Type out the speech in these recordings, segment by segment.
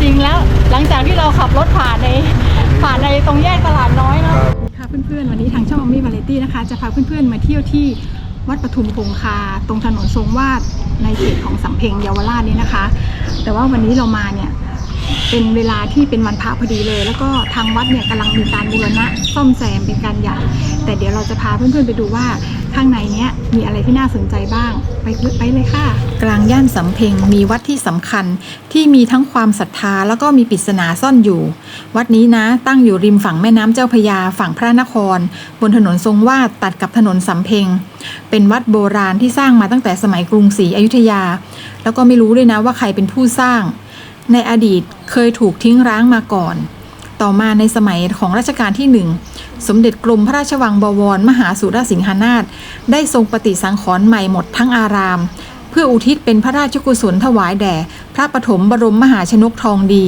จริงแล้วหลังจากที่เราขับรถผ่านในผ่านในตรงแยกตลาดน้อยเนาะค่ะเพื่อนๆ วันนี้ทางช่องมีวาเลตี้นะคะ จะพาเพื่อนๆ มาเที่ยวที่วัดปทุมคงคา ตรงถนนทรงวาดในเขตของสัมเพ็งเยาวราชนี้นะคะ แต่ว่าวันนี้เรามาเนี่ย เป็นเวลาที่เป็นวันพระพอดีเลย แล้วก็ทางวัดเนี่ยกำลังมีการบูรณะซ่อมแซมเป็นการใหญ่ แต่เดี๋ยวเราจะพาเพื่อนๆไปดูว่าข้างในเนี้ยมีอะไรที่น่าสนใจบ้าง ไปไปเลยค่ะ กลางย่านสำเพ็งมีวัดที่สำคัญที่มีทั้งความศรัทธาแล้วก็มีปริศนาซ่อนอยู่ วัดนี้นะตั้งอยู่ริมฝั่งแม่น้ำเจ้าพยาฝั่งพระนคร บนถนนทรงวาดตัดกับถนนสำเพ็ง เป็นวัดโบราณที่สร้างมาตั้งแต่สมัยกรุงศรีอยุธยา แล้วก็ไม่รู้ด้วยนะว่าใครเป็นผู้สร้าง ในอดีต เคยถูกทิ้งร้างมาก่อน ต่อมาในสมัยของรัชกาลที่หนึ่งสมเด็จกรมพระราชวังบวร มหาสุรสิงหนาถได้ทรงปฏิสังขรณ์ใหม่หมดทั้งอาราม เพื่ออุทิศเป็นพระราชกุศลถวายแด่ พระปฐมบรมมหาชนกทองดี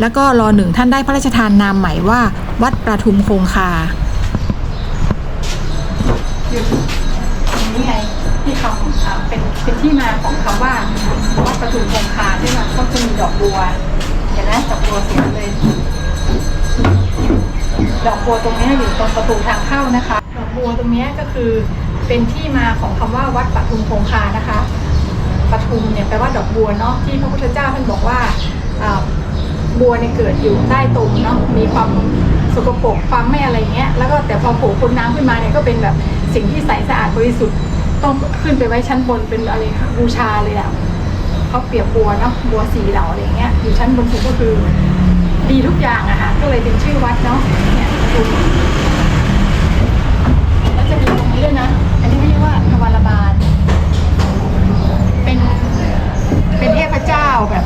แล้วก็รอหนึ่งท่านได้พระราชทานนามใหม่ว่า วัดประทุมคงคาอยู่ตรงนี้ไงที่คำอ่าเป็นเป็นที่มาของคำว่าวัดประทุมคงคาใช่ไหมก็จะมีดอกบัว ห็นไหมดอกบัวสียเลย ดอกบัวตรงนี้อยู่ตรงประตูทางเข้านะคะ ดอกบัวตรงนี้ก็คือเป็นที่มาของคำว่าวัดปทุมคงคานะคะปทุมเนี่ยแปลว่าดอกบัวเนาะที่พระพุทธเจ้าท่านบอกว่าบัวเนี่ยเกิดอยู่ใต้ตุ่มเนาะมีความสกปรกความไม่อะไรเงี้ยแล้วก็แต่พอโผล่พ้นน้ำขึ้นมาเนี่ยก็เป็นแบบสิ่งที่ใสสะอาดบริสุทธิ์ต้องขึ้นไปไว้ชั้นบนเป็นอะไรคะบูชาเลยอะ ขาเปียบบัวเนาะบัวสีเหล่าอะไรเงี้ยอยู่ชั้นบนสุดก็คือดีทุกอย่างอะค่ะก็เลยเป็นชื่อวัดเนาะเนี่ยดูแล้วจะมีตรงนี้ด้วยนะ อันนี้เรียกว่าทวารบาล เป็นเป็นเทพเจ้าแบบ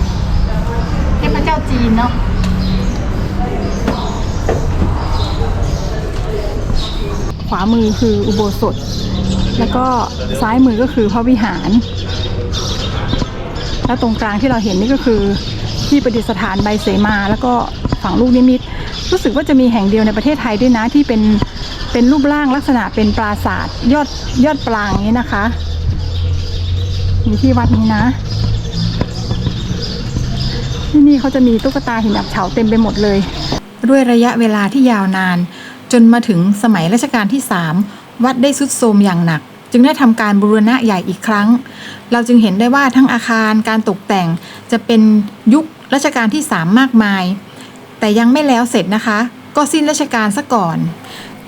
เทพเจ้าจีนเนาะขวามือคืออุโบสถ แล้วก็ซ้ายมือก็คือพระวิหาร แล้วตรงกลางที่เราเห็นนี่ก็คือที่ประดิษฐานใบเสมา แล้วก็ฝั่งลูกนิมิต รู้สึกว่าจะมีแห่งเดียวในประเทศไทยด้วยนะที่เป็นเป็นรูปร่างลักษณะเป็นปราสาทยอดยอดปรางนี้นะคะอยู่ที่วัดนี้นะ ที่นี่เขาจะมีตุ๊กตาหินอับเฉาเต็มไปหมดเลย ด้วยระยะเวลาที่ยาวนาน จนมาถึงสมัยรัชกาลที่ 3 วัดได้สุดโทรมอย่างหนัก จึงได้ทำการบูรณะใหญ่อีกครั้ง เราจึงเห็นได้ว่าทั้งอาคารการตกแต่งจะเป็นยุครัชกาลที่ 3 มากมาย แต่ยังไม่แล้วเสร็จนะคะ ก็สิ้นรัชกาลซะก่อน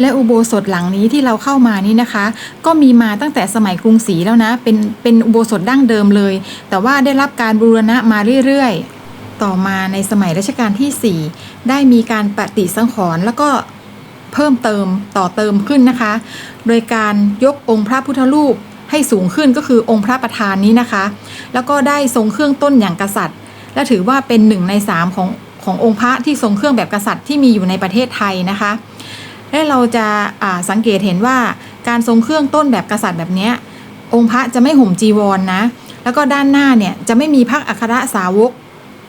และอุโบสถหลังนี้ที่เราเข้ามานี่นะคะ ก็มีมาตั้งแต่สมัยกรุงศรีแล้วนะ เป็นเป็นอุโบสถดั้งเดิมเลย แต่ว่าได้รับการบูรณะมาเรื่อยๆ ต่อมาในสมัยรัชกาลที่ 4 ได้มีการปฏิสังขรณ์แล้วก็ เพิ่มเติมต่อเติมขึ้นนะคะ โดยการยกองค์พระพุทธรูปให้สูงขึ้นก็คือองค์พระประธานนี้นะคะ แล้วก็ได้ทรงเครื่องต้นอย่างกษัตริย์ และถือว่าเป็นหนึ่งในสามของขององค์พระที่ทรงเครื่องแบบกษัตริย์ที่มีอยู่ในประเทศไทยนะคะ และเราจะาสังเกตเห็นว่าการทรงเครื่องต้นแบบกษัตริย์แบบนี้องค์พระจะไม่ห่มจีวรนนะ แล้วก็ด้านหน้าเนี่ยจะไม่มีพระอัครสาวก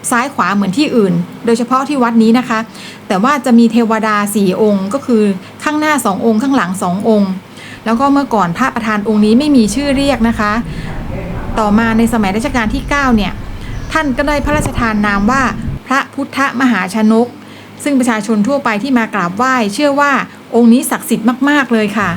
ซ้ายขวาเหมือนที่อื่น โดยเฉพาะที่วัดนี้นะคะ แต่ว่าจะมีเทวดาสี่องค์ ก็คือข้างหน้าสององค์ ข้างหลังสององค์ แล้วก็เมื่อก่อนพระประธานองค์นี้ไม่มีชื่อเรียกนะคะ ต่อมาในสมัยรัชกาลที่ 9 เนี่ย ท่านก็ได้พระราชทานนามว่าพระพุทธมหาชนก ซึ่งประชาชนทั่วไปที่มากราบไหว้ เชื่อว่าองค์นี้ศักดิ์สิทธิ์มาก ๆ เลยค่ะ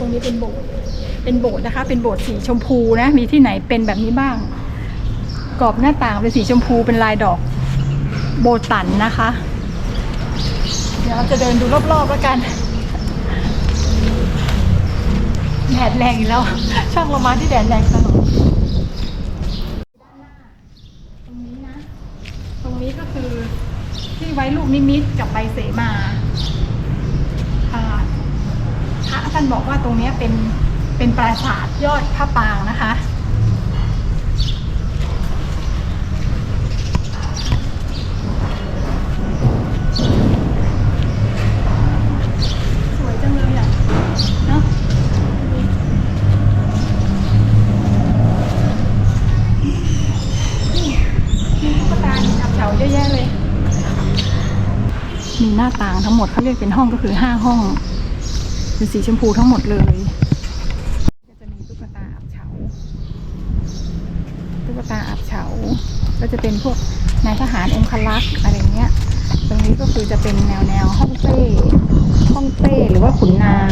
ตรงนี้เป็นโบสถ์เป็นโบสถ์นะคะ เป็นโบสถ์สีชมพูนะ มีที่ไหนเป็นแบบนี้บ้าง กรอบหน้าต่างเป็นสีชมพูเป็นลายดอกโบตันนะคะ เดี๋ยวเราจะเดินดูรอบๆแล้วกันแดดแรงอีกแล้วช่างเรามาที่แดดแรงตลอดตรงนี้นะ ตรงนี้ก็คือที่ไว้ลูกนิมิตกับใบเสมาาพระท่านบอกว่าตรงนี้เป็นเป็นปราสาทยอดพระปางนะคะ สวยจังเลยอะเนอะนี่มีตุ๊กตาหินอับเฉาเยอะแยะเลย มีหน้าต่างทั้งหมดเขาเรียกเป็นห้องก็คือห้าห้อง เป็นสีชมพูทั้งหมดเลย ก็จะมีตุ๊กตาอับเฉา ตุ๊กตาอับเฉา ก็จะเป็นพวกนายทหารองคลักษ์อะไรเงี้ย ตรงนี้ก็คือจะเป็นแนวแนวห้องเต้ ห้องเต้หรือว่าขุนนาง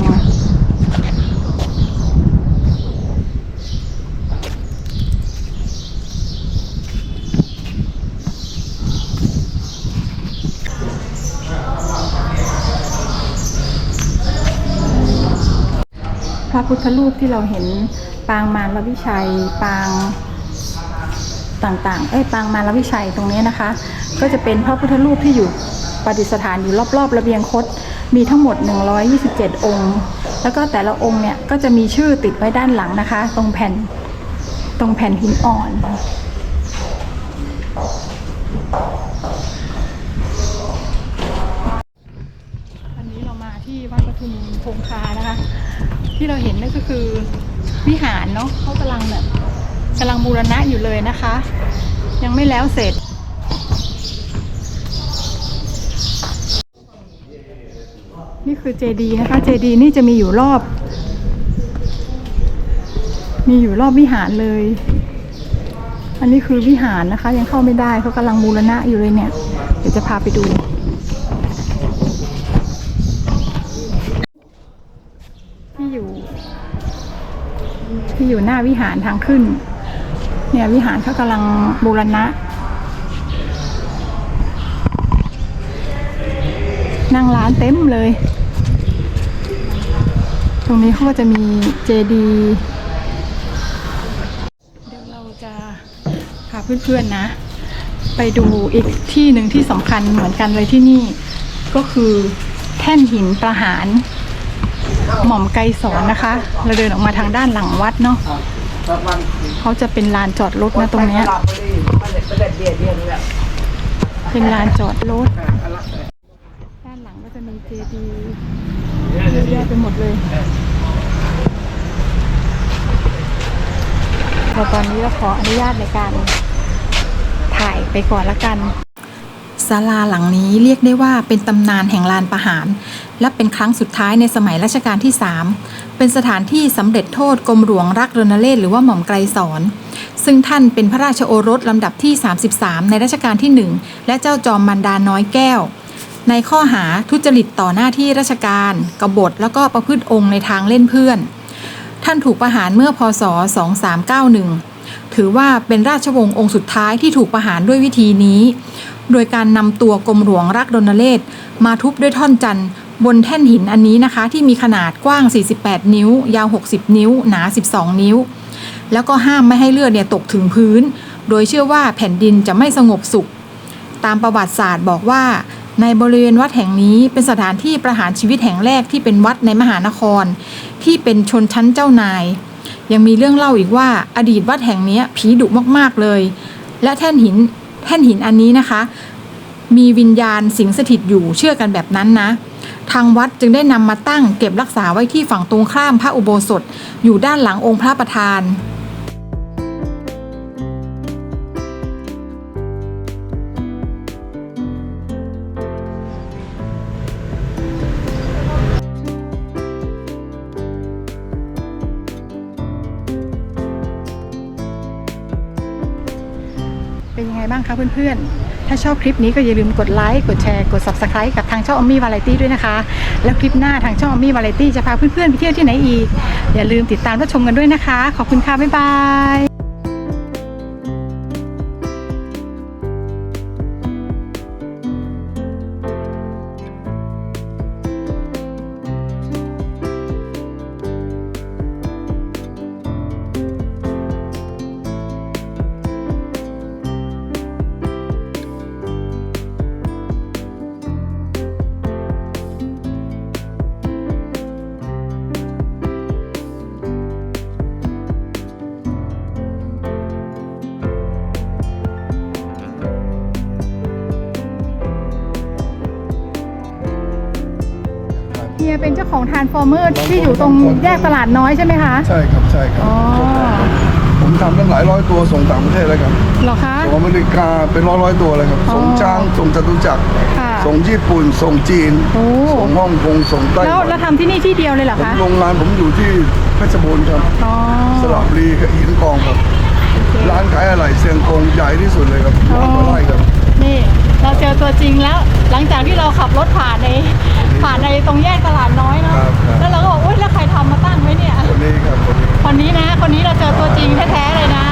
ระพุทธรูปที่เราเห็นปางมารวิชัย ปางต่างๆ เอ้ยปางมารวิชัยตรงนี้นะคะ ก็จะเป็นพระพุทธรูปที่อยู่ประดิษฐานอยู่รอบๆ ระเบียงคดมีทั้งหมด 127 องค์ แล้วก็แต่ละองค์เนี่ยก็จะมีชื่อติดไว้ด้านหลังนะคะ ตรงแผ่นตรงแผ่นหินอ่อนวันนี้เรามาที่วัดปทุมคงคา ที่เราเห็นนั่นก็คือวิหารเนาะเขากำลังแบบกำลังบูรณะอยู่เลยนะคะ ยังไม่แล้วเสร็จนี่คือเจดีย์นะคะเจดีย์นี่จะมีอยู่รอบ มีอยู่รอบวิหารเลย อันนี้คือวิหารนะคะ ยังเข้าไม่ได้เขากำลังบูรณะอยู่เลยเนี่ย เดี๋ยวจะพาไปดู ที่อยู่ ที่ อยู่หน้าวิหารทางขึ้น เนี่ยวิหารเขากำลังบูรณะ นั่งร้านเต็มเลย ตรงนี้เขาก็จะมีเจดีย์เดี๋ยวเราจะพาเพื่อนๆนะ ไปดูอีกที่หนึ่งที่สำคัญเหมือนกันเลยที่นี่ ก็คือแท่นหินประหาร หม่อมไกรสอนนะคะ เราเดินออกมาทางด้านหลังวัดเนาะเขาจะเป็นลานจอดรถนะตรงเนี้ยเป็นลานจอดรถด้านหลังก็จะมีเจดีย์เยอะแยะไปหมดเลยแต่ตอนนี้เราขออนุญาตในการถ่ายไปก่อนละกัน ศาลาหลังนี้เรียกได้ว่าเป็นตำนานแห่งลานประหาร และเป็นครั้งสุดท้ายในสมัยรัชกาลที่ 3 เป็นสถานที่สำเร็จโทษกรมหลวงรักรณเรศหรือว่าหม่อมไกรสอน ซึ่งท่านเป็นพระราชโอรสลำดับที่ 33 ในรัชกาลที่ 1 และเจ้าจอมมันดาน้อยแก้ว ในข้อหาทุจริตต่อหน้าที่ราชการ กบฏแล้วก็ประพฤติองค์ในทางเล่นเพื่อน ท่านถูกประหารเมื่อพศ 2391 ถือว่าเป็นราชวงศ์องค์สุดท้ายที่ถูกประหารด้วยวิธีนี้ โดยการนำตัวกรมหลวงรักรณเรศมาทุบด้วยท่อนจันทร์บนแท่นหินอันนี้นะคะ ที่มีขนาดกว้าง 48 นิ้ว ยาว 60 นิ้ว หนา 12 นิ้ว แล้วก็ห้ามไม่ให้เลือดเนี่ยตกถึงพื้น โดยเชื่อว่าแผ่นดินจะไม่สงบสุข ตามประวัติศาสตร์บอกว่า ในบริเวณวัดแห่งนี้เป็นสถานที่ประหารชีวิตแห่งแรกที่เป็นวัดในมหานคร ที่เป็นชนชั้นเจ้านาย ยังมีเรื่องเล่าอีกว่าอดีตวัดแห่งนี้ผีดุมากๆเลย และแท่นหิน แท่นหินอันนี้นะคะ มีวิญญาณสิงสถิตอยู่เชื่อกันแบบนั้นนะ ทางวัดจึงได้นำมาตั้งเก็บรักษาไว้ที่ฝั่งตรงข้ามพระอุโบสถ อยู่ด้านหลังองค์พระประธาน นยังไงบ้างคะเพื่อนๆ ถ้าชอบคลิปนี้ก็อย่าลืมกดไลค์กดแชร์กด Subscribe กับทางช่องอมมี่วาไรตี้ด้วยนะคะ แล้วคลิปหน้าทางช่องอมมี่วาไรตี้จะพาเพื่อนๆไปเที่ยวที่ไหนอีก อย่าลืมติดตามรับชมกันด้วยนะคะ ขอบคุณค่ะบ๊ายบาย ฮียเป็นเจ้าของทานฟอร์เมอร์ที่อยู่ตรงแยกตลาดน้อยใช่ไหมคะใช่ครับใช่ครับอ๋อผมทำตั้งหลายร้อยตัวส่งต่างประเทศเลยครับเหรอคะส่งอเมริกาเป็นร้อยร้อยๆตัวเลยครับอ๋อส่งจ้างส่งจตุจักรค่ะส่งญี่ปุ่นส่งจีนโอ้ส่งฮ่องกงส่งไต้หแล้ววันแล้วทำที่นี่ที่เดียวเลยเหรอผมคะโรงงานผมอยู่ที่เพชรบูรณ์ครับอ๋อสระบุรีกับหินกองครับร้านขายอะไหล่เซียงกงใหญ่ที่สุดเลยครับอ๋อร้อยกว่าไร่ครับนี่เราเจอตัวจริงแล้วหลังจากที่เราขับรถผ่านใน ผ่านในตรงแยกตลาดน้อยเนาะแล้วเราก็บอกอุ้ยแล้วใครทำมาตั้งไว้เนี่ย คนนี้ครับคนนี้คนนี้นะ คนนี้เราเจอตัวจริงแท้ๆเลยนะ